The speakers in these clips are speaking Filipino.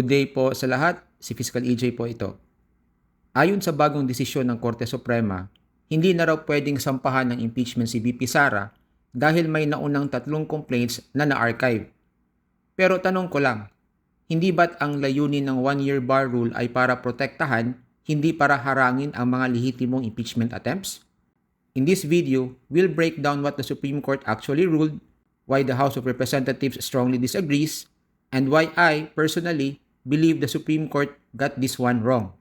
Good day po sa lahat. Si Fiscal EJ po ito. Ayon sa bagong desisyon ng Korte Suprema, hindi na raw pwedeng sampahan ng impeachment si VP Sara dahil may naunang tatlong complaints na na-archive. Pero tanong ko lang, hindi ba't ang layunin ng one-year bar rule ay para protektahan, hindi para harangin ang mga lehitimong impeachment attempts? In this video, we'll break down what the Supreme Court actually ruled, why the House of Representatives strongly disagrees, and why I, personally, believe the Supreme Court got this one wrong.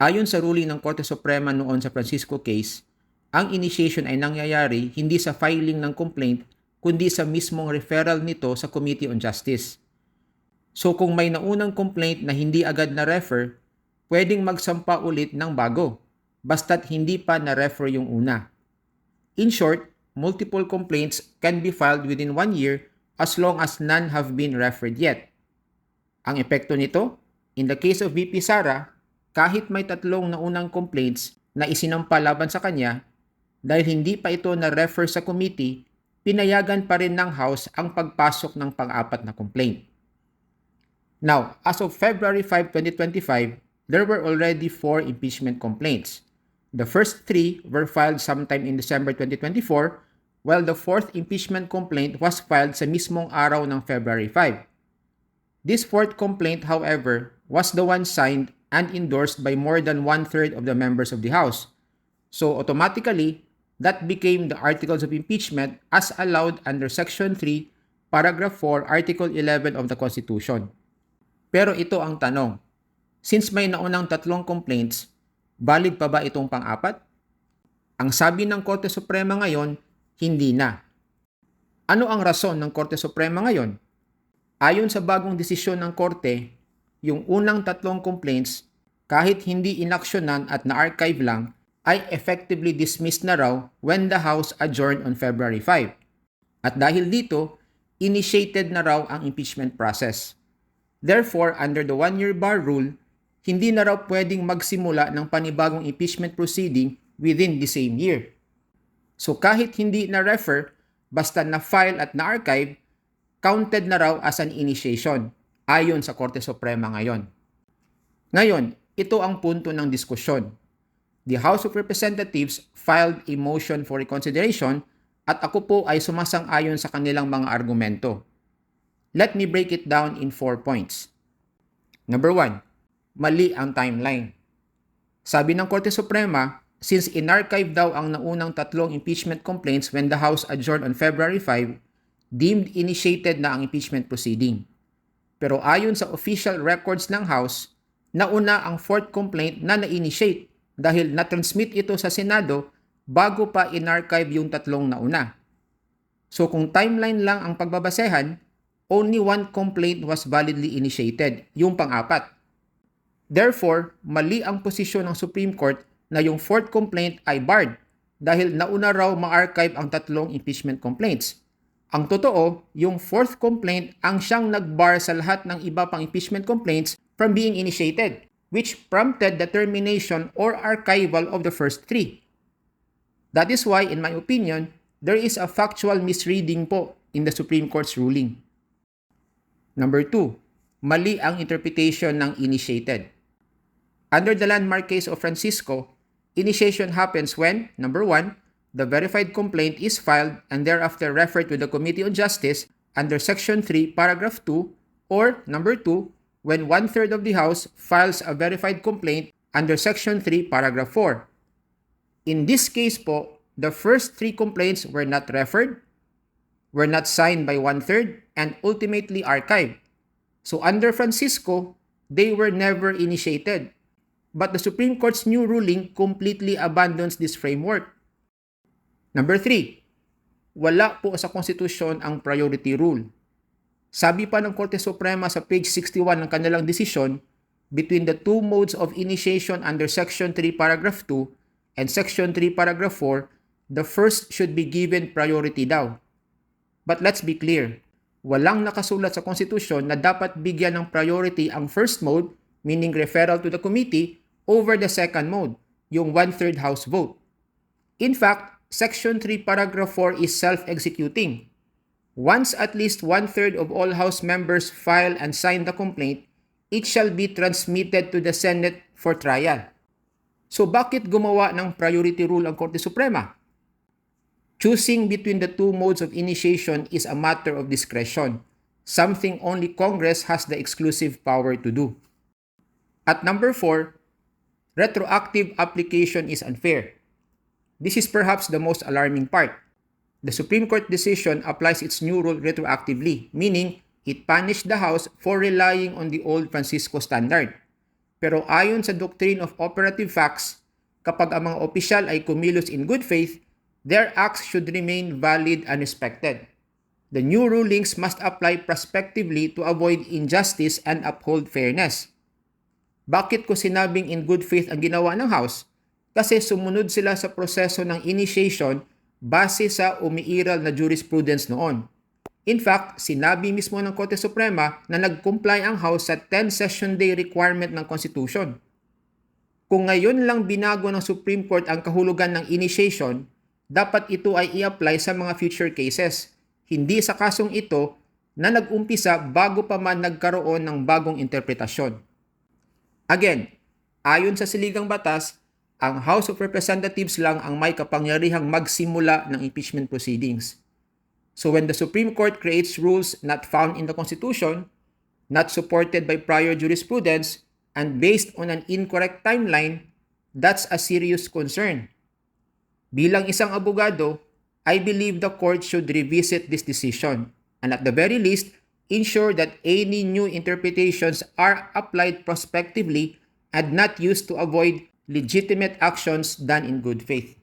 Ayon sa ruling ng Korte Suprema noon sa Francisco case, ang initiation ay nangyayari hindi sa filing ng complaint kundi sa mismong referral nito sa Committee on Justice. So kung may naunang complaint na hindi agad na-refer, pwedeng magsampa ulit ng bago, basta't hindi pa na-refer yung una. In short, multiple complaints can be filed within one year as long as none have been referred yet. Ang epekto nito, in the case of VP Sara, kahit may tatlong naunang complaints na isinampa laban sa kanya, dahil hindi pa ito na-refer sa committee, pinayagan pa rin ng House ang pagpasok ng pang-apat na complaint. Now, as of February 5, 2025, there were already four impeachment complaints. The first three were filed sometime in December 2024, while the fourth impeachment complaint was filed sa mismong araw ng February 5. This fourth complaint, however, was the one signed and endorsed by more than one-third of the members of the House. So automatically, that became the articles of impeachment as allowed under Section 3, Paragraph 4, Article 11 of the Constitution. Pero ito ang tanong. Since may naunang tatlong complaints, valid pa ba itong pang-apat? Ang sabi ng Korte Suprema ngayon, hindi na. Ano ang rason ng Korte Suprema ngayon? Ayon sa bagong desisyon ng korte, yung unang tatlong complaints, kahit hindi inaksyonan at na-archive lang, ay effectively dismissed na raw when the House adjourned on February 5. At dahil dito, initiated na raw ang impeachment process. Therefore, under the one-year bar rule, hindi na raw pwedeng magsimula ng panibagong impeachment proceeding within the same year. So kahit hindi na-refer, basta na-file at na-archive, counted na raw as an initiation ayon sa Korte Suprema ngayon. Ngayon, ito ang punto ng diskusyon. The House of Representatives filed a motion for reconsideration at ako po ay sumasang-ayon sa kanilang mga argumento. Let me break it down in four points. Number one, mali ang timeline. Sabi ng Korte Suprema, since inarchive daw ang naunang tatlong impeachment complaints when the House adjourned on February 5, deemed initiated na ang impeachment proceeding. Pero ayon sa official records ng House, nauna ang fourth complaint na na-initiate dahil na-transmit ito sa Senado bago pa in-archive yung tatlong nauna. So kung timeline lang ang pagbabasehan, only one complaint was validly initiated, yung pang-apat. Therefore, mali ang posisyon ng Supreme Court na yung fourth complaint ay barred dahil nauna raw ma-archive ang tatlong impeachment complaints. Ang totoo, yung fourth complaint ang siyang nagbar sa lahat ng iba pang impeachment complaints from being initiated, which prompted the termination or archival of the first three. That is why, in my opinion, there is a factual misreading po in the Supreme Court's ruling. Number two, mali ang interpretation ng initiated. Under the landmark case of Francisco, initiation happens when, number one, the verified complaint is filed and thereafter referred to the Committee on Justice under Section 3, Paragraph 2, or number 2, when one-third of the House files a verified complaint under Section 3, Paragraph 4. In this case po, the first three complaints were not referred, were not signed by one-third, and ultimately archived. So under Francisco, they were never initiated. But the Supreme Court's new ruling completely abandons this framework Number 3, wala po sa konstitusyon ang priority rule. Sabi pa ng Korte Suprema sa page 61 ng kanilang desisyon, between the two modes of initiation under Section 3 Paragraph 2 and Section 3 Paragraph 4, the first should be given priority daw. But let's be clear, walang nakasulat sa konstitusyon na dapat bigyan ng priority ang first mode, meaning referral to the committee, over the second mode, yung one-third House vote. In fact, Section 3, Paragraph 4 is self-executing. Once at least one-third of all House members file and sign the complaint, it shall be transmitted to the Senate for trial. So bakit gumawa ng priority rule ang Korte Suprema? Choosing between the two modes of initiation is a matter of discretion, something only Congress has the exclusive power to do. At number four, retroactive application is unfair. This is perhaps the most alarming part. The Supreme Court decision applies its new rule retroactively, meaning it punished the House for relying on the old Francisco standard. Pero ayon sa doctrine of operative facts, kapag ang mga opisyal ay kumilos in good faith, their acts should remain valid and respected. The new rulings must apply prospectively to avoid injustice and uphold fairness. Bakit ko sinabing in good faith ang ginawa ng House? Kasi sumunod sila sa proseso ng initiation base sa umiiral na jurisprudence noon. In fact, sinabi mismo ng Korte Suprema na nag-comply ang House sa 10 session day requirement ng Constitution. Kung ngayon lang binago ng Supreme Court ang kahulugan ng initiation, dapat ito ay i-apply sa mga future cases, hindi sa kasong ito na nag-umpisa bago pa man nagkaroon ng bagong interpretasyon. Again, ayon sa siligang batas, ang House of Representatives lang ang may kapangyarihang magsimula ng impeachment proceedings. So when the Supreme Court creates rules not found in the Constitution, not supported by prior jurisprudence, and based on an incorrect timeline, that's a serious concern. Bilang isang abogado, I believe the court should revisit this decision and at the very least, ensure that any new interpretations are applied prospectively and not used to avoid legitimate actions done in good faith.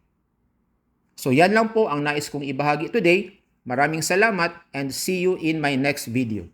So yan lang po ang nais kong ibahagi today. Maraming salamat and see you in my next video.